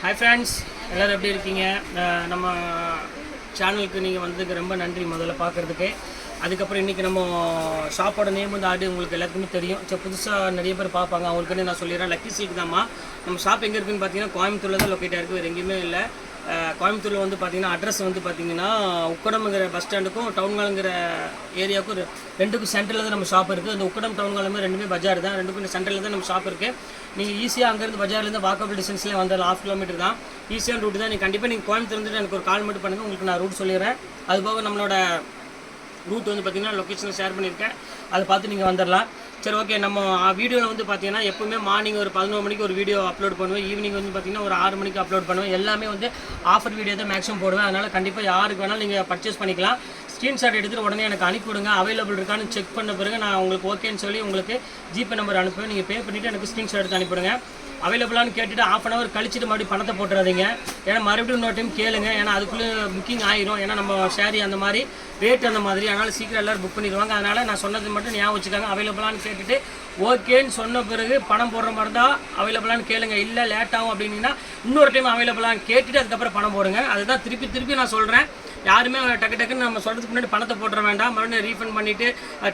Hi friends எல்லோரும் எப்படி இருக்கீங்க? நம்ம சேனலுக்கு நீங்கள் வந்ததுக்கு ரொம்ப நன்றி முதல்ல பார்க்குறதுக்கு. அதுக்கப்புறம் இன்றைக்கி நம்ம ஷாப்போட நேம் வந்து ஆடி உங்களுக்கு எல்லாத்துக்குமே தெரியும். சரி புதுசாக நிறைய பேர் பார்ப்பாங்க. அவங்களுக்குன்னு நான் சொல்லிடுறேன். லக்கி சீக்கு தாம்மா நம்ம ஷாப் எங்கே இருக்குன்னு பார்த்தீங்கன்னா கோயம்புத்தூரில் தான் லொக்கேட்டாக இருக்குது வேறு எங்கேயுமே இல்லை. கோயம்புத்தூரில் வந்து பார்த்தீங்கன்னா அட்ரஸ் வந்து பார்த்தீங்கன்னா உக்கடம்ங்கிற பஸ் ஸ்டாண்டுக்கும் டவுன்காலங்கிற ஏரியாவுக்கும் ரெண்டுக்கும் சென்டரில் தான் நம்ம ஷாப் இருக்குது அந்த உக்கடம் டவுன்காலமே ரெண்டுமே பஜார் தான். ரெண்டுக்கும் சென்டரில் தான் நம்ம ஷாப் இருக்குது நீங்கள் ஈஸியாக அங்கேருந்து பஜார்லேருந்து வாக்கபிள் டிஸ்டன்ஸ்லேயே வந்துடலாம் ஹாஃப் கிலோமீட்டர் தான். ஈஸியான ரூட் தான். நீங்கள் கண்டிப்பாக நீங்கள் கோயம்புத்தூர் வந்துட்டு எனக்கு ஒரு கால் மட்டும் பண்ணுங்கள் உங்களுக்கு நான் ரூட் சொல்லிடுறேன். அது போக நம்மளோட ரூட் வந்து பார்த்தீங்கன்னா லொக்கேஷனில் ஷேர் பண்ணியிருக்கேன். அதை பார்த்து நீங்கள் வந்துடலாம் சரி ஓகே நம்ம வீடியோவில் வந்து பார்த்தீங்கன்னா எப்பவுமே மார்னிங் ஒரு பதினோரு மணிக்கு ஒரு வீடியோ அப்லோட் பண்ணுவேன். ஈவினிங் வந்து பார்த்தீங்கன்னா ஒரு ஆறு மணிக்கு அப்லோட் பண்ணுவேன். எல்லாமே வந்து ஆஃபர் வீடியோ தான் மேக்ஸிமம் போடுவேன். அதனால் கண்டிப்பாக யாருக்கு வேணாலும் நீங்கள் பர்ச்சேஸ் பண்ணிக்கலாம். ஸ்க்ரீன்ஷாட் எடுத்துகிட்டு உடனே எனக்கு அனுப்பிவிடுங்க அவைலபிள் இருக்கான்னு செக் பண்ண பிறகு நான் உங்களுக்கு ஓகேன்னு சொல்லி உங்களுக்கு ஜிபே நம்பர் அனுப்புவேன். நீங்கள் பே பண்ணிவிட்டு எனக்கு ஸ்க்ரீன்ஷாட் எடுத்து அனுப்பிவிடுங்க அவைலபிளானு கேட்டுட்டு ஆஃப் அன் அவர் கழிச்சிட்டு மறுபடியும் பணத்தை போட்டுறாதீங்க. ஏன்னா மறுபடியும் இன்னொரு டைம் கேளுங்க. ஏன்னா அதுக்குள்ளே புக்கிங் ஆயிரும். ஏன்னா நம்ம ஷேரி அந்த மாதிரி ரேட் அந்த மாதிரி. அதனால் சீக்கிரம் எல்லோரும் புக் பண்ணிடுவாங்க. அதனால் நான் சொன்னது மட்டும் ஞாபகம் வச்சுக்காங்க. அவைலபிளான்னு கேட்டுட்டு ஓகேன்னு சொன்ன பிறகு பணம் போடுற மாதிரி தான் அவைலபிளான்னு கேளுங்க. இல்லை லேட் ஆகும் அப்படின்னீங்கன்னா இன்னொரு டைம் அவைலபிளான்னு கேட்டுட்டு அதுக்கப்புறம் பணம் போடுங்க. அதுதான் திருப்பி திருப்பி நான் சொல்கிறேன் யாருமே டக்கு டக்குன்னு நம்ம சொல்கிறதுக்கு முன்னாடி பணத்தை போட்டுற வேண்டாம். மறுபடியும் ரீஃபண்ட் பண்ணிவிட்டு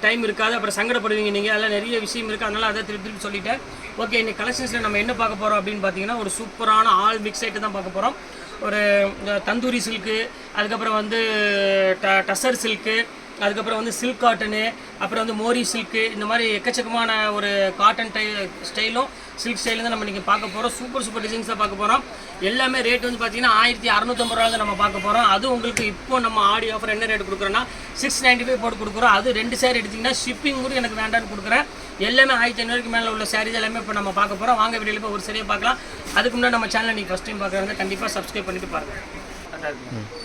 டைம் இருக்காது. அப்புறம் சங்கடப்படுவீங்க நீங்கள் அதெல்லாம் நிறைய விஷயம் இருக்குது அதனால் அதை திருப்பி திருப்பி சொல்லிட்டேன். ஓகே இன்னைக்கு கலெக்ஷன்ஸில் நம்ம என்ன பார்க்க போகிறோம் அப்படின்னு பார்த்தீங்கன்னா ஒரு சூப்பரான ஆல் மிக்ஸ் ஐட்டு தான் பார்க்க போகிறோம் ஒரு இந்த தந்தூரி சில்க்கு அதுக்கப்புறம் வந்து ட டசர் சில்க்கு அதுக்கப்புறம் வந்து சில்க் காட்டனு அப்புறம் வந்து மோரி சில்க்கு இந்த மாதிரி எக்கச்சக்கமான ஒரு காட்டன் டை ஸ்டைலும் சில்க் ஸ்டைலும் தான் நம்ம இன்றைக்கி பார்க்க போகிறோம் சூப்பர் சூப்பர் டிசைன்ஸ் தான் பார்க்க போகிறோம் எல்லாமே ரேட் வந்து பார்த்தீங்கன்னா ஆயிரத்தி அறநூற்றம்பது ரூபா தான் நம்ம பார்க்க போகிறோம் அது உங்களுக்கு இப்போ நம்ம ஆடி ஆஃபர் என்ன ரேட் கொடுக்குறோன்னா சிக்ஸ் நைன்ட்டி ஃபைவ் போட்டு கொடுக்குறோம். அது ரெண்டு சேர் எடுத்திங்கன்னா ஷிப்பிங் கூட எனக்கு வேண்டாம்னு கொடுக்குறேன். எல்லாமே ஆயிரத்தி ஐநூறுக்கு மேலே உள்ள சாரீஸ் எல்லாமே இப்போ நம்ம பார்க்க போகிறோம் வாங்க வீடியோவில் போய் ஒரு சரியாக பார்க்கலாம். அதுக்கு முன்னாடி நம்ம சேனலை நீங்கள் ஃபஸ்ட் டைம் பார்க்குறாங்க கண்டிப்பாக சப்ஸ்கிரைப் பண்ணிட்டு பாருங்கள் கரெக்டாக இருக்கு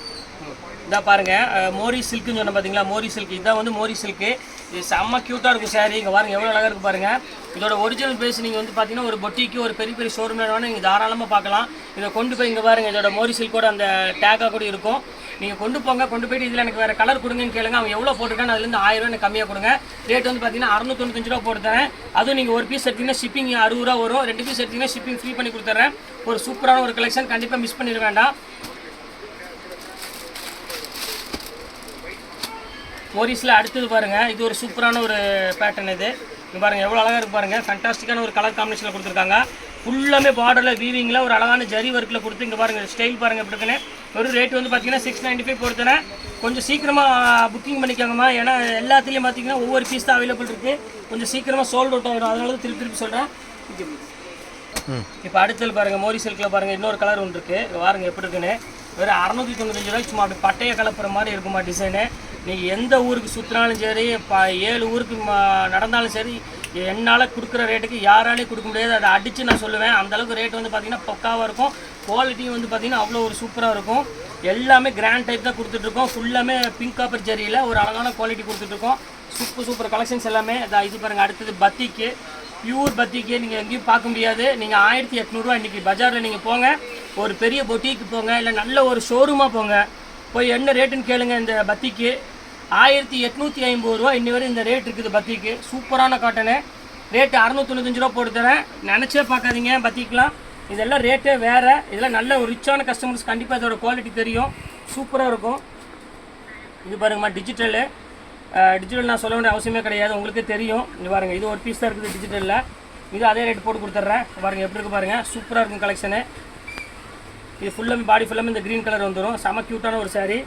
இதா பாருங்க மோரி சில்க்குன்னு சொன்ன பார்த்தீங்களா மோரி சில்க் இதான் வந்து மோரி சில்க்கு. இது செம்ம க்யூட்டாக இருக்கும் சாரி இங்கே பாருங்க எவ்வளோ அழகாக இருக்கு பாருங்க. இதோட ஒரிஜினல் பேஸ் நீங்கள் வந்து பார்த்தீங்கன்னா ஒரு பொட்டிக்கு ஒரு பெரிய பெரிய ஷோரூம் வேணும் நீங்கள் தாராளமாக பார்க்கலாம் இதை கொண்டு போய் இங்கே பாருங்க இதோட மோரி சில்கோட அந்த டேக்காக கூட இருக்கும். நீங்கள் கொண்டு போங்க கொண்டு போயிட்டு இதில் எனக்கு வேறு கலர் கொடுங்கன்னு கேளுங்க. அவங்க எவ்வளோ போட்டிருக்காங்க அதுலேருந்து ஆயிரம் ரூபா எனக்கு கம்மியாக கொடுங்க. ரேட் வந்து பார்த்தீங்கன்னா அறுநூத்தொண்ணூத்தஞ்சு ரூபா போட்டு தரேன். அதுவும் நீங்கள் ஒரு பீஸ் எடுத்தீங்கன்னா ஷிப்பிங் அறுபது ரூபா வரும். ரெண்டு பீஸ் எடுத்தீங்கன்னா ஷிப்பிங் ஃப்ரீ பண்ணி கொடுத்துட்றேன் ஒரு சூப்பரான ஒரு கலெக்ஷன் கண்டிப்பாக மிஸ் பண்ணிட வேண்டாம். மோரிஸில் அடுத்தது பாருங்கள் இது ஒரு சூப்பரான ஒரு பேட்டர்ன் இது. இங்க பாருங்கள் எவ்வளோ அழகாக இருக்கு பாருங்கள் ஃபேண்டாஸ்டிக்கான ஒரு கலர் காம்பினேஷனில் கொடுத்துருக்காங்க. ஃபுல்லாமே பார்டரில் வீவிங்கில் ஒரு அழகான ஜரி ஒர்க்கில் கொடுத்து இங்கே பாருங்கள் ஸ்டைல் பாருங்கள் எப்படி இருக்குன்னு. ஒரு ரேட் வந்து பார்த்தீங்கன்னா சிக்ஸ் நைன்ட்டி ஃபைவ் பொறுத்தனேன் கொஞ்சம் சீக்கிரமாக புக்கிங் பண்ணிக்கோங்கம்மா. ஏன்னா எல்லாத்துலேயும் பார்த்தீங்கன்னா ஒவ்வொரு பீஸ் தான் அவைலபிள் இருக்குது கொஞ்சம் சீக்கிரமாக சோல்ட் அவுட் ஆகிடும் அதனால தான் திருப்பி திருப்பி சொல்கிறேன் இப்போ அடுத்தது பாருங்க மோரி சில்கில் பாருங்க இன்னொரு கலர் ஒன்று இருக்கு. இங்க பாருங்க எப்படி இருக்குன்னு. வெறும் அறநூற்றி தொண்ணூத்தஞ்சு ரூபாய்க்கு சும்மா அப்படி பட்டையை கலப்புற மாதிரி இருக்குமா டிசைனு நீங்கள் எந்த ஊருக்கு சுற்றினாலும் சரி ப ஏழு ஊருக்கு நடந்தாலும் சரி என்னால் கொடுக்குற ரேட்டுக்கு யாராலையும் கொடுக்க முடியாது. அதை அடித்து நான் சொல்லுவேன். அந்தளவுக்கு ரேட் வந்து பார்த்தீங்கன்னா பக்காவாக இருக்கும். குவாலிட்டியும் வந்து பார்த்தீங்கன்னா அவ்வளோ ஒரு சூப்பராக இருக்கும். எல்லாமே கிராண்ட் டைப் தான் கொடுத்துட்ருக்கோம் ஃபுல்லாமே பிங்க் காப்பர் ஜெரியில் ஒரு அழகான குவாலிட்டி கொடுத்துட்ருக்கோம் சூப்பர் சூப்பர் கலெக்ஷன்ஸ் எல்லாமே. இதா இது பாருங்கள் அடுத்தது பத்திக்கு பியூர் பத்திக்கு நீங்கள் எங்கேயும் பார்க்க முடியாது. நீங்கள் ஆயிரத்தி எட்நூறுரூவா இன்றைக்கி பஜாரில் நீங்கள் போங்க. ஒரு பெரிய பொட்டிக்கு போங்க. இல்லை நல்ல ஒரு ஷோரூமாக போங்க. போய் என்ன ரேட்டுன்னு கேளுங்க இந்த பத்திக்கு ஆயிரத்தி எட்நூற்றி ஐம்பது ரூபா இன்னி வரை இந்த ரேட் இருக்குது பத்திக்கு. சூப்பரான காட்டனு. ரேட்டு அறநூத்தொண்ணூத்தஞ்சு ரூபா போட்டு தரேன் நினச்சே பார்க்காதீங்க பத்திக்கலாம். இதெல்லாம் ரேட்டே வேறு. இதெல்லாம் நல்ல ஒரு ரிச்சான கஸ்டமர்ஸ் கண்டிப்பாக இதோட குவாலிட்டி தெரியும். சூப்பராக இருக்கும். இது பாருங்கம்மா டிஜிட்டலு டிஜிட்டல் நான் சொல்ல வேண்டிய அவசியமே கிடையாது. உங்களுக்கே தெரியும். இது பாருங்கள் இது ஒரு பீஸ் தான் இருக்குது டிஜிட்டலில் இது அதே ரேட் போட்டு கொடுத்துட்றேன். பாருங்கள் எப்படி இருக்கு பாருங்க. சூப்பராக இருக்கும் கலெக்ஷனு இது ஃபுல்லாமே பாடி ஃபுல்லாமே இந்த க்ரீன் கலர் வந்துடும் செம க்யூட்டான ஒரு சாரீ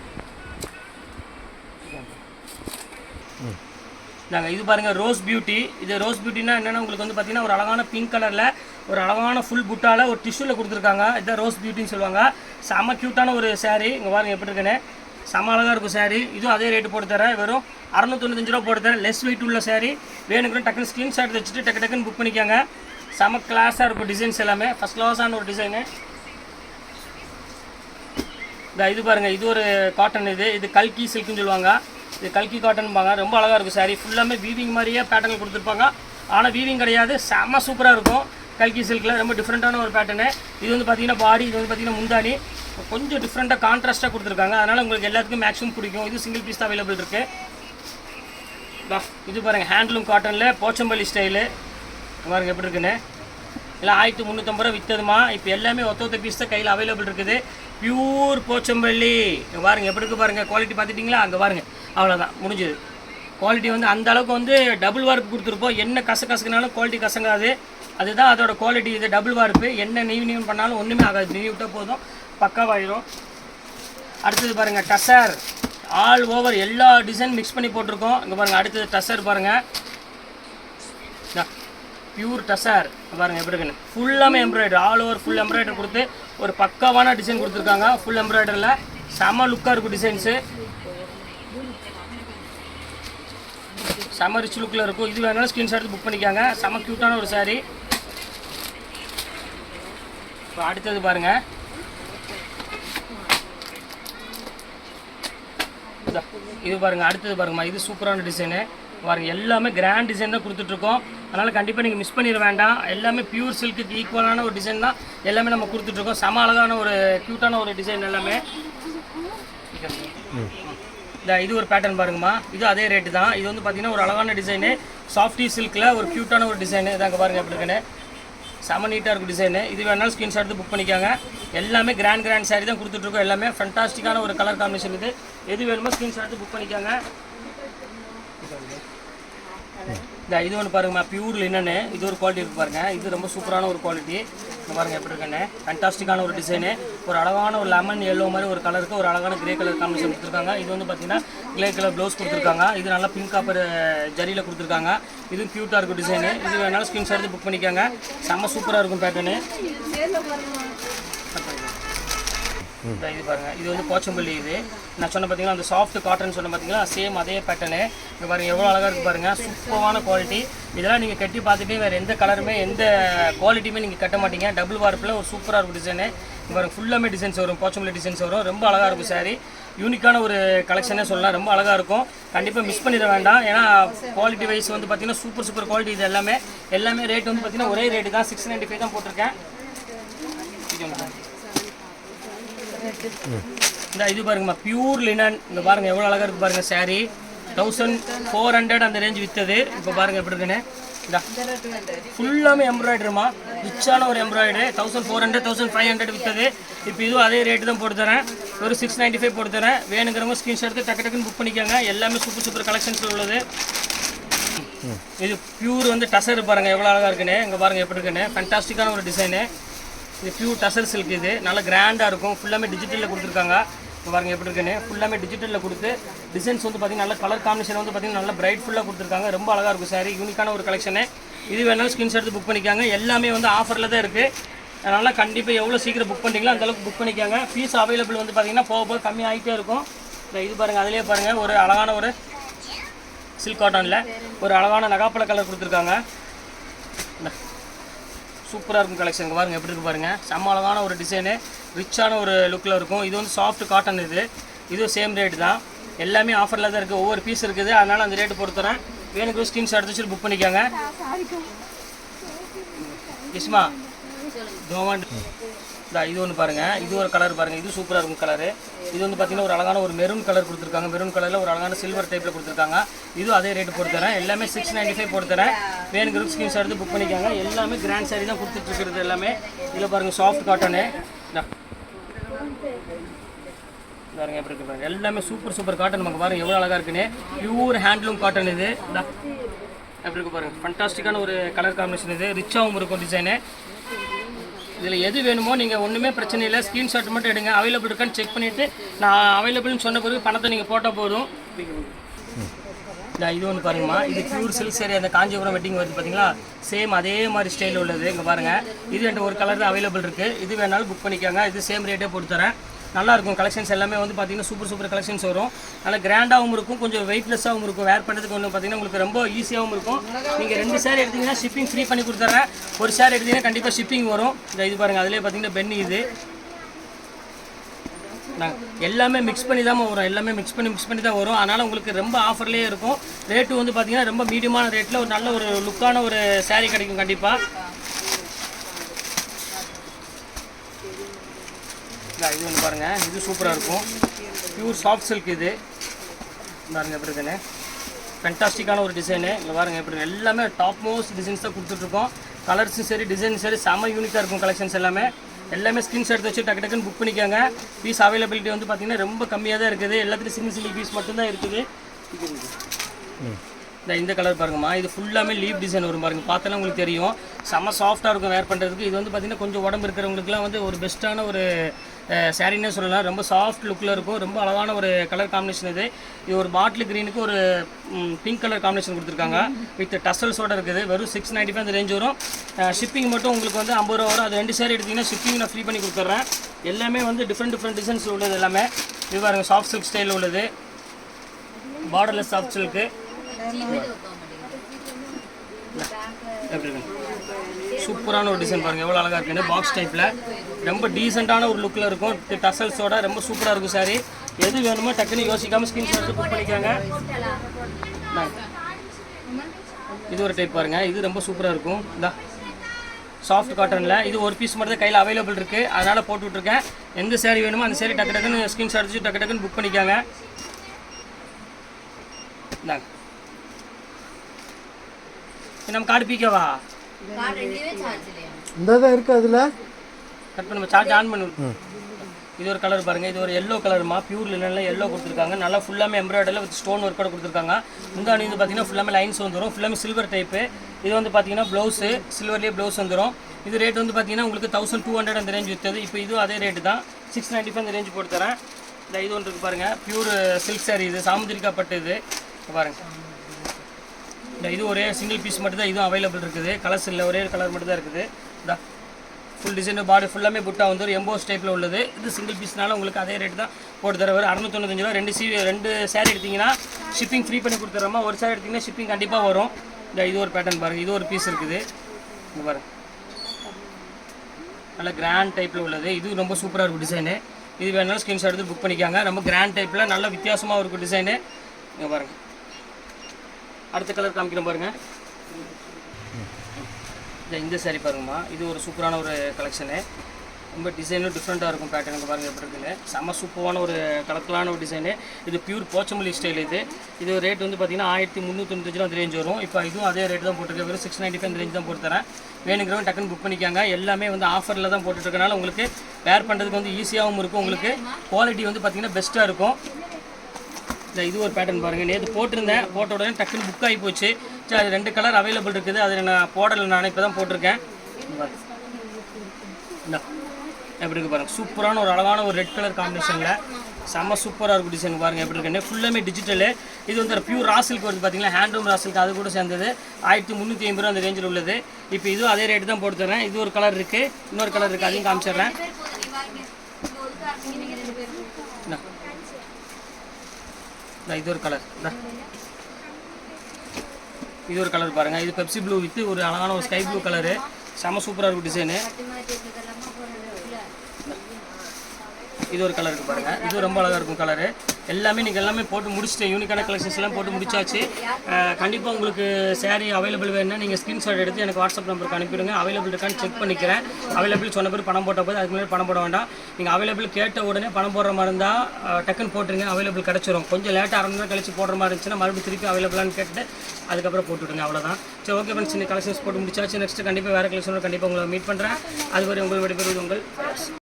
நாங்கள் இது பாருங்க ரோஸ் பியூட்டி இது ரோஸ் பியூட்டினா என்னென்னா உங்களுக்கு வந்து பார்த்தீங்கன்னா ஒரு அழகான பிங்க் கலரில் ஒரு அழகான ஃபுல் புட்டால் ஒரு டிஷ்யூவில் கொடுத்துருக்காங்க. இதுதான் ரோஸ் பியூட்டின்னு சொல்லுவாங்க. செம க்யூட்டான ஒரு saree. இங்கே பாருங்கள் எப்படி இருக்குன்னு. செம அழகாக இருக்கும் சாரீ இதுவும் அதே ரேட்டு போட்டு தரேன். வெறும் அறநூத்தொண்ணூத்தஞ்சு ரூபா போட்டு தரேன். லெஸ் வெயிட் உள்ள saree. வேணுங்கிற டக்குனு ஸ்க்ரீன்ஷாட் வச்சுட்டு டக்கு டக்குன்னு புக் பண்ணிக்கோங்க. செம கிளாஸாக இருக்கும் டிசைன்ஸ் எல்லாமே. ஃபஸ்ட் கிளாஸான ஒரு டிசைனு இந்த இது பாருங்க. இது ஒரு காட்டன் இது. இது கல்கி சில்க்குன்னு சொல்லுவாங்க. இது கல்கி காட்டன்பாங்க ரொம்ப அழகாக இருக்கும் சாரி ஃபுல்லாமே வீவிங் மாதிரியே பேட்டர்ன் கொடுத்துருப்பாங்க. ஆனால் வீவிங் கிடையாது. செம்ம சூப்பராக இருக்கும். கல்கி சில்கில் ரொம்ப டிஃப்ரெண்ட்டான ஒரு பேட்டர்னு இது வந்து பார்த்தீங்கன்னா பாடி இது வந்து பார்த்தீங்கன்னா முந்தானி கொஞ்சம் டிஃப்ரெண்ட்டாக கான்ட்ராஸ்ட்டாக கொடுத்துருக்காங்க. அதனால் உங்களுக்கு எல்லாத்துக்கும் மேக்ஸிமம் பிடிக்கும். இது சிங்கிள் பீஸ் தான் அவைலபிள் இருக்குது இது பாருங்கள் ஹேண்ட்லூம் காட்டனில் போச்சம்பள்ளி ஸ்டைலு பாருங்க எப்படி இருக்குன்னு. இல்லை ஆயிரத்தி முந்நூற்றம்பது ரூபா விற்றதுமா இப்போ எல்லாமே ஒத்த ஒத்த பீஸ் தான் கையில் அவைலபிள் இருக்குது. பியூர் போச்சம்பள்ளி. பாருங்கள் எப்படி இருக்குது பாருங்கள் குவாலிட்டி பார்த்துட்டிங்களா? அங்கே பாருங்க. அவ்வளோதான் முடிஞ்சது. குவாலிட்டி வந்து அந்த அளவுக்கு வந்து டபுள் வார்ப்பு கொடுத்துருப்போம். என்ன கச கசக்குனாலும் குவாலிட்டி கசங்காது. அதுதான் அதோட குவாலிட்டி இது டபுள் வார்ப்பு என்ன நீவி நீவி பண்ணாலும் ஒன்றுமே ஆகாது. நீவி விட்டால் போதும். பக்காவாயிரும். அடுத்தது பாருங்கள் டசர். ஆல் ஓவர் எல்லா டிசைன் மிக்ஸ் பண்ணி போட்டிருக்கோம். இங்கே பாருங்கள் அடுத்தது டசர் பாருங்கள் பியூர் டசர். பாருங்கள் எப்படி இருக்குன்னு. ஃபுல்லாமே embroidery all over full embroidery கொடுத்து ஒரு பக்காவான டிசைன் கொடுத்துருக்காங்க. ஃபுல் எம்ப்ராய்டரியில் செம லுக்காக இருக்கும் டிசைன்ஸு செம ரிச் லுக்கில் இருக்கும். இது வேணாலும் ஸ்க்ரீன்ஷாட் எடுத்து புக் பண்ணிக்காங்க. செம க்யூட்டான ஒரு saree. இப்போ அடுத்தது பாருங்கள் இது பாருங்க. அடுத்தது பாருங்கம்மா. இது சூப்பரான டிசைனு பாருங்க எல்லாமே கிராண்ட் டிசைன் தான் கொடுத்துட்ருக்கோம். அதனால் கண்டிப்பாக நீங்கள் மிஸ் பண்ணிட வேண்டாம். எல்லாமே பியூர் சில்க்குக்கு ஈக்குவலான ஒரு டிசைன் தான் எல்லாமே நம்ம கொடுத்துட்ருக்கோம். செம அழகான ஒரு க்யூட்டான ஒரு டிசைன் எல்லாமே. இந்த இது ஒரு பேட்டர்ன் பாருங்கம்மா. இது அதே ரேட்டு தான். இது வந்து பார்த்தீங்கன்னா ஒரு அழகான டிசைனு சாஃப்டி சில்கில் ஒரு க்யூட்டான ஒரு டிசைனு இதாங்க பாருங்க எப்படி இருக்குன்னு. செம நீட்டாக இருக்கும் டிசைனு இது வேணாலும் ஸ்க்ரீன்ஷாட் எடுத்து புக் பண்ணிக்காங்க. எல்லாமே கிராண்ட் கிராண்ட் saree தான் கொடுத்துட்ருக்கோம். எல்லாமே ஃபண்டாஸ்டிக்கான ஒரு கலர் காம்பினேஷன் இது. எது வேணுமோ ஸ்க்ரீன்ஷாட் எடுத்து புக் பண்ணிக்காங்க. இந்த இது ஒன்று பாருங்கம்மா பியூர் லினனு இது ஒரு குவாலிட்டி இருக்குது பாருங்கள் இது ரொம்ப சூப்பரான ஒரு குவாலிட்டி பாருங்க எப்படி இருக்குன்னு? ஃபண்டாஸ்டிக்கான ஒரு டிசைனு ஒரு அழகான ஒரு லெமன் எல்லோ மாதிரி ஒரு கலருக்கு ஒரு அழகான கிரே கலர் காம்பினேஷன் கொடுத்துருக்காங்க. இது வந்து பார்த்தீங்கன்னா கிரே கலர் ப்ளவுஸ் கொடுத்துருக்காங்க. இது நல்லா பிங்க் காப்பர் ஜரியில் கொடுத்துருக்காங்க. இது க்யூட்டாக இருக்கும் டிசைனு இது வேணாலும் ஸ்கிரீன்ஷாட் எடுத்து புக் பண்ணிக்கோங்க. செம்ம சூப்பராக இருக்கும் பேட்டர்னு இந்த இது பாருங்கள் இது வந்து போச்சம்பள்ளி இது. நான் சொன்ன பார்த்தீங்கன்னா அந்த சாஃப்ட் காட்டன் சொன்ன பார்த்தீங்கன்னா சேம் அதே பேட்டர்னு இங்கே பாருங்க எவ்வளோ அழகாக இருக்குது பாருங்க. சூப்பரான குவாலிட்டி இதெல்லாம் நீங்கள் கட்டி பார்த்துட்டு வேறு எந்த கலருமே எந்த குவாலிட்டியுமே நீங்கள் கட்ட மாட்டீங்க. டபுள் வார்ப்பில் ஒரு சூப்பராக இருக்கும் டிசைனு இங்கே ஃபுல்லாமே டிசைன்ஸ் வரும். போச்சம்பள்ளி டிசைன்ஸ் வரும். ரொம்ப அழகாக இருக்கும் சாரி யூனிக்கான ஒரு கலெக்ஷனே சொல்லலாம். ரொம்ப அழகாக இருக்கும். கண்டிப்பாக மிஸ் பண்ணிட வேண்டாம். ஏன்னா குவாலிட்டி வைஸ் வந்து பார்த்தீங்கன்னா சூப்பர் சூப்பர் குவாலிட்டி இது எல்லாமே. எல்லாமே ரேட் வந்து பார்த்தீங்கன்னா ஒரே ரேட்டு தான். சிக்ஸ் நைன்ட்டி ஃபைவ் தான் போட்டிருக்கேன் இது ஒன்று தான். இந்த இது பாருங்கம்மா பியூர் லினன் இங்கே பாருங்க எவ்வளோ அழகாக இருக்கு பாருங்க சாரி தௌசண்ட் ஃபோர் ஹண்ட்ரட் அந்த ரேஞ்ச் விற்றது இப்போ பாருங்க எப்படி இருக்குன்னு. இந்த. ஃபுல்லாமே எம்ப்ராய்டரிமா ரிச்சான ஒரு embroidery thousand four hundred thousand five hundred விற்றது இப்போ இதுவும் அதே ரேட்டு தான் போட்டு தரேன். ஒரு சிக்ஸ் நைன்ட்டி ஃபைவ் போட்டு தரேன். வேணுங்கிறவங்க ஸ்க்ரீன்ஷாட் எடுத்து டக்கு டக்குன்னு புக் பண்ணிக்கோங்க. எல்லாமே சூப்பர் சூப்பர் கலெக்ஷன்ஸில் உள்ளது. இது பியூர் வந்து டசர் பாருங்க எவ்வளோ அழகாக இருக்குன்னு. இங்கே பாருங்க எப்படி இருக்குன்னு. ஃபண்டாஸ்டிக்கான ஒரு டிசைனு இது பியூர் டசர் சில்க் இது. நல்லா கிராண்டாக இருக்கும். ஃபுல்லாமே டிஜிட்டலில் கொடுத்துருக்காங்க. இப்போ பாருங்கள் எப்படி இருக்குன்னு. ஃபுல்லாமே டிஜிட்டலில் கொடுத்து டிசைன்ஸ் வந்து பார்த்தீங்கன்னா நல்ல கலர் காம்பினேஷன் வந்து பார்த்தீங்கன்னா நல்லா பிரைட் ஃபுல்லாக கொடுத்துருக்காங்க. ரொம்ப அழகாக இருக்கும் சாரி யூனிக்கான ஒரு கலெக்ஷனு இது வேணாலும் ஸ்கிரீன்ஷாட் எடுத்து புக் பண்ணிக்காங்க. எல்லாமே வந்து ஆஃபரில் தான் இருக்குது அதனால் கண்டிப்பாக எவ்வளோ சீக்கிரம் புக் பண்ணுறீங்களோ அந்தளவுக்கு புக் பண்ணிக்காங்க. ஃபீஸ் அவைலபிள் வந்து பார்த்தீங்கன்னா போக போக கம்மி ஆகிட்டே இருக்கும். இல்லை இது பாருங்கள் அதிலே பாருங்கள் ஒரு அழகான ஒரு சில்க் காட்டனில் ஒரு அழகான நகாப்பழ கலர் கொடுத்துருக்காங்க. சூப்பராக இருக்கும் கலெக்ஷன் பாருங்க எப்படி இருக்கு பாருங்க. செம்ம அழகான ஒரு டிசைனு ரிச்சான ஒரு லுக்கில் இருக்கும். இது வந்து சாஃப்ட் காட்டன் இது. இதுவும் சேம் ரேட் தான். எல்லாமே ஆஃபரில் தான் இருக்குது ஒவ்வொரு பீஸ் இருக்குது. அதனால் அந்த ரேட்டு பொறுத்துறேன். வேணுக்கு ஸ்க்ரீன்ஷாட் எடுத்து வச்சுட்டு புக் பண்ணிக்கோங்க. இஸ்மா தோவாண்ட் இதா இது ஒன்று பாருங்கள் இது ஒரு கலர் பாருங்கள் இது சூப்பராக இருக்கும் கலரு இது வந்து பார்த்தீங்கன்னா ஒரு அழகான ஒரு மெரூன் கலர் கொடுத்துருக்காங்க. மெரூன் கலரில் ஒரு அழகான சில்வர் டைப்பில் கொடுத்துருக்காங்க. இதுவும் அதே ரேட்டு போட்டு தரேன் எல்லாமே சிக்ஸ் நைன்ட்டி ஃபைவ் போட்டு தரேன் குரூப் ஸ்கீம்ஸ் எடுத்து புக் பண்ணிக்காங்க. எல்லாமே கிராண்ட் சாரி தான் கொடுத்துட்ருக்கிறது எல்லாமே. இதில் பாருங்கள் சாஃப்ட் காட்டனு பாருங்க எப்படி இருக்கு பாருங்க. எல்லாமே சூப்பர் சூப்பர் காட்டன் நமக்கு பாருங்க. எவ்வளோ அழகாக இருக்குன்னு. பியூர் ஹேண்ட்லூம் காட்டன் இது. எப்படி இருக்கு பாருங்க. ஃபண்டாஸ்டிக்கான ஒரு கலர் காம்பினேஷன் இது. ரிச்சாகவும் இருக்கும் டிசைனு இதில் எது வேணுமோ நீங்கள் ஒன்றுமே பிரச்சனை இல்லை. ஸ்க்ரீன்ஷாட் மட்டும் எடுங்க. அவைலபிள் இருக்கான்னு செக் பண்ணிவிட்டு நான் அவைலபிள்னு சொன்ன பிறகு பணத்தை நீங்கள் போட்டால் போதும். இந்த இது ஒன்று பாருங்கம்மா. இது ப்யூர் சில்க் சரி அந்த காஞ்சிபுரம் வெட்டிங் வருது பார்த்தீங்களா சேம் அதே மாதிரி ஸ்டைல் உள்ளது. இங்கே பாருங்கள் இது என்கிட்ட ஒரு கலர் தான் அவைலபிள் இருக்குது இது வேணாலும் புக் பண்ணிக்கோங்க. இது சேம் ரேட்டே போட்டு தரேன் நல்லாயிருக்கும். கலெக்ஷன்ஸ் எல்லாமே வந்து பார்த்தீங்கன்னா சூப்பர் சூப்பர் கலெக்ஷன்ஸ் வரும். நல்லா கிராண்டாகவும் இருக்கும். கொஞ்சம் வெயிட்லெஸ்ஸாகவும் இருக்கும். வேர் பண்ணுறதுக்கு ஒன்று பார்த்தீங்கன்னா உங்களுக்கு ரொம்ப ஈஸியாகவும் இருக்கும். நீங்கள் ரெண்டு சேர் எடுத்தீங்கன்னா ஷிப்பிங் ஃப்ரீ பண்ணி கொடுத்துட்றேன் ஒரு சேர் எடுத்தீங்கன்னா கண்டிப்பாக ஷிப்பிங் வரும். இந்த இது பாருங்கள் அதிலே பார்த்தீங்கன்னா பென்னி இது. எல்லாமே மிக்ஸ் பண்ணி தான் வரும். எல்லாமே மிக்ஸ் பண்ணி மிக்ஸ் பண்ணி தான் வரும். அதனால் உங்களுக்கு ரொம்ப ஆஃபர்லேயே இருக்கும். ரேட்டு வந்து பார்த்திங்கன்னா ரொம்ப மீடியமான ரேட்டில் ஒரு நல்ல ஒரு லுக்கான ஒரு சேரீ கிடைக்கும் கண்டிப்பாக இது ஒன்று பாருங்கள் இது சூப்பராக இருக்கும். பியூர் சாஃப்ட் சில்க் இது. பாருங்கள் எப்படி இருக்குன்னு. ஃபென்டாஸ்டிக்கான ஒரு டிசைனு இங்கே பாருங்க எப்படி எல்லாமே டாப் மோஸ்ட் டிசைன்ஸ் தான் கொடுத்துட்ருக்கோம். கலர்ஸும் சரி டிசைனும் சரி செம்ம யூனிக்காக இருக்கும் கலெக்ஷன்ஸ் எல்லாமே. எல்லாமே ஸ்க்ரீன்ஷாட் எடுத்து வச்சு டக்கு டக்குன்னு புக் பண்ணிக்கோங்க. பீஸ் அவைலபிலிட்டி வந்து பார்த்தீங்கன்னா ரொம்ப கம்மியாக தான் இருக்குது. எல்லாத்துலேயும் சிங்கிள் சிங்கிள் பீஸ் மட்டும்தான் இருக்குது. இந்த இந்த கலர் பாருங்கம்மா. இது ஃபுல்லாமே லீப் டிசைன் வரும் பாருங்கள் பார்த்தாலும் உங்களுக்கு தெரியும். செம்ம சாஃப்டாக இருக்கும் வேர் பண்ணுறதுக்கு இது வந்து பார்த்தீங்கன்னா கொஞ்சம் உடம்பு இருக்கிறவங்களுக்குலாம் வந்து ஒரு பெஸ்ட்டான ஒரு சாரின்னே சொல்லலாம். ரொம்ப சாஃப்ட் லுக்கில் இருக்கும். ரொம்ப அழகான ஒரு கலர் காம்பினேஷன் இது. இது ஒரு பாட்டில் க்ரீனுக்கு ஒரு பிங்க் கலர் காம்பினேஷன் கொடுத்துருக்காங்க. வித் டசல்ஸோட இருக்குது. வெறும் சிக்ஸ் நைன்ட்டி ஃபைவ் அந்த ரேஞ்ச் வரும். ஷிப்பிங் மட்டும் உங்களுக்கு வந்து ஐம்பது ரூபா வரும். அது ரெண்டு சேரீ எடுத்தீங்கன்னா ஷிப்பிங் நான் ஃப்ரீ பண்ணி கொடுத்துட்றேன் எல்லாமே வந்து டிஃப்ரெண்ட் டிஃப்ரெண்ட் டிசைன்ஸ் உள்ளது எல்லாமே. இது பாருங்கள் சாஃப்ட் சில்க் ஸ்டைலில் உள்ளது. பார்டர்லெஸ் சாஃப்ட் சில்க்கு எப்படி சூப்பரான ஒரு டிசைன் பாருங்கள் எவ்வளோ அழகாக இருக்குன்னு. பாக்ஸ் டைப்பில் ரொம்ப டீசெண்டான ஒரு லுக்கில் இருக்கும். டசல்ஸோட ரொம்ப சூப்பராக இருக்கும் சாரி எது வேணுமோ டக்குன்னு யோசிக்காமல் ஸ்கிரீன் எடுத்து புக் பண்ணிக்கோங்க. இது ஒரு டைப் பாருங்க. இது ரொம்ப சூப்பராக இருக்கும். இந்தா. சாஃப்ட் காட்டனில் இது ஒரு பீஸ் மட்டும் தான் கையில் அவைலபிள் இருக்குது அதனால் போட்டு விட்ருக்கேன் எந்த சேரீ வேணுமோ அந்த சேரீ டக்கு டக்குன்னு ஸ்கிரீன்ஷாட் எடுத்து டக்கு டக்குன்னு புக் பண்ணிக்கோங்க. இந்தாங்க நம்ம கார்டு பீக்கவா? இந்த தான் இருக்குது அதில். கட் பண்ணி சார்ஜ் ஆன் பண்ணி. இது ஒரு கலர் பாருங்க. இது ஒரு எல்லோ கலருமா பியூர் லினனில் எல்லோ கொடுத்துருக்காங்க. நல்லா ஃபுல்லாமே எம்ப்ராய்டரில் வித் ஸ்டோன் ஒர்க்கோட கொடுத்துருக்காங்க. முந்தானி வந்து பார்த்தீங்கன்னா ஃபுல்லாமே லைன்ஸ் வந்துடும் ஃபுல்லாமே சில்வர் டைப்பு இது வந்து பார்த்தீங்கன்னா ப்ளவுஸு சில்வர்லேயே ப்ளவுஸ் வந்துடும் இது ரேட் வந்து பார்த்தீங்கன்னா உங்களுக்கு தௌசண்ட் டூ ஹண்ட்ரட் அந்த ரேஞ்ச் விற்றது இப்போ இதுவும் அதே ரேட்டு தான். சிக்ஸ் நைன்ட்டி ஃபைவ் அந்த ரேஞ்ச் போட்டு தரேன் இந்த இது ஒன்று இருக்கு பாருங்க. பியூர் சில்க் saree இது. சாமுதிரிக்கா பட்டு இது பாருங்க. இந்த இது ஒரே சிங்கிள் பீஸ் மட்டும் தான் இதுவும் அவைலபிள் இருக்குது. கலர்ஸ் இல்லை. ஒரே கலர் மட்டும் தான் இருக்குது. இந்த. ஃபுல் டிசைன் பாடி ஃபுல்லாமே புட்டா வந்து ஒரு எம்போஸ் டைப்பில் உள்ளது. இது சிங்கிள் பீஸ்னால உங்களுக்கு அதே ரேட் தான் போட்டு தர வரும். அறநூத்தொண்ணூத்தஞ்சு ரூபா ரெண்டு சி ரெண்டு சேரீ எடுத்தீங்கன்னா ஷிப்பிங் ஃப்ரீ பண்ணி கொடுத்துறோமா? ஒரு சேரீ எடுத்தீங்கன்னா ஷிப்பிங் கண்டிப்பாக வரும். இந்த இது ஒரு பேட்டர்ன் பாருங்கள் இது ஒரு பீஸ் இருக்குது. இங்கே பாருங்க. நல்ல கிராண்ட் டைப்பில் உள்ளது. இது ரொம்ப சூப்பராக இருக்கும் டிசைனு இது வேணாலும் ஸ்க்ரீன்ஷாட் எடுத்து புக் பண்ணிக்காங்க. ரொம்ப கிராண்ட் டைப்பில் நல்ல வித்தியாசமாக இருக்கும் டிசைனு இங்கே பாருங்கள் அடுத்த கலர் காமிக்கிறோம் பாருங்கள் இந்த இந்த பாருங்கம்மா. இது ஒரு சூப்பரான ஒரு கலெக்ஷனு ரொம்ப டிசைனும் டிஃப்ரெண்ட்டாக இருக்கும் பேட்டர்னுக்கு பாருங்கள் எப்படி இருக்குன்னு. செம்ம சூப்பரான ஒரு கலக்கலான ஒரு டிசைனு இது பியூர் போச்சமல்லி ஸ்டைல் இது. இது ரேட் வந்து பார்த்தீங்கன்னா ஆயிரத்தி முந்நூற்றி அந்த ரேஞ்ச் வரும். இப்போ இதுவும் அதே ரேட் தான் போட்டிருக்கேன் வெறும் சிக்ஸ் நைன்ட்டி ஃபைவ் ரேஞ்ச் தான் போட்டு தரேன் வேணுங்கிறவங்க டக்குன்னு புக் பண்ணிக்காங்க. எல்லாமே வந்து ஆஃபரில் தான் போட்டுட்ருக்கனால உங்களுக்கு வேர் பண்ணுறதுக்கு வந்து ஈஸியாகவும் இருக்கும். உங்களுக்கு குவாலிட்டி வந்து பார்த்திங்கன்னா பெஸ்ட்டாக இருக்கும். இந்த இது ஒரு பேட்டர்ன் பாருங்கள் நேற்று போட்டிருந்தேன். போட்ட உடனே டக்குன்னு புக் ஆகி போச்சு. சரி அது ரெண்டு கலர் அவைலபிள் இருக்குது. அதில் நான் போடலை நான் இப்போ தான் போட்டிருக்கேன் எப்படி இருக்கு பாருங்கள் சூப்பரான ஒரு அழகான ஒரு ரெட் கலர் காம்பினேஷனில் செம்ம சூப்பராக இருக்கும் டிசைன் பாருங்கள் எப்படி இருக்குன்னு. ஃபுல்லாமே டிஜிட்டலு இது வந்து ஒரு பியூர் ராசிலுக்கு வந்து பார்த்தீங்கன்னா ஹேண்ட்லூம் ராசிலுக்கு அது கூட சேர்ந்தது. ஆயிரத்தி முந்நூற்றி ஐம்பது ரூபா அந்த ரேஞ்சில் உள்ளது. இப்போ இதுவும் அதே ரேட்டு தான் போட்டு தரேன் இது ஒரு கலர் இருக்குது இன்னொரு கலர் இருக்குது அதையும் காமிச்சிடுறேன். இது ஒரு கலர் இது ஒரு கலர் பாருங்க. இது பெப்சி ப்ளூ வித்து ஒரு அழகான ஒரு ஸ்கை ப்ளூ கலரு செம சூப்பராக இருக்கும் டிசைனு இது ஒரு கலருக்கு பாருங்க. இது ரொம்ப அழகாக இருக்கும் கலரு எல்லாமே நீங்கள் எல்லாமே போட்டு முடிச்சுட்டு யூனிக்கான கலெக்ஷன்ஸ் எல்லாம் போட்டு முடிச்சாச்சு. கண்டிப்பாக உங்களுக்கு சேரீ அவைலபிள் வேணும்னா நீங்கள் ஸ்க்ரீன்ஷாட் எடுத்து எனக்கு வாட்ஸ்அப் நம்பருக்கு அனுப்பிடுங்க அவைலபிள் இருக்கான்னு செக் பண்ணிக்கிறேன். அவைலபிள் சொன்ன பேர் பணம் போட்ட போது அதுக்கு முன்னாடி பணம் போட வேண்டாம். நீங்கள் அவைலபிள் கேட்ட உடனே பணம் போடுற மாதிரி இருந்தால் டக்குன்னு போட்டுருங்க. அவைலபிள் கிடச்சிரும். கொஞ்சம் லேட்டாக அரை மணி நேரம் கழிச்சு போடுற மாதிரி இருந்துச்சுன்னா மறுபடியும் திருப்பி அவைலபிளான்னு கேட்டு அதுக்கப்புறம் போட்டுவிடுங்க. அவ்வளோதான் சரி ஓகே ஃப்ரெண்ட்ஸ் இந்த கலெக்ஷன்ஸ் போட்டு முடிச்சாச்சு. நெக்ஸ்ட் கண்டிப்பாக வேறு கலெக்ஷனோட கண்டிப்பாக உங்களை மீட் பண்ணுறேன் அதுவரை உங்கள் விடைபெறுவது உங்கள்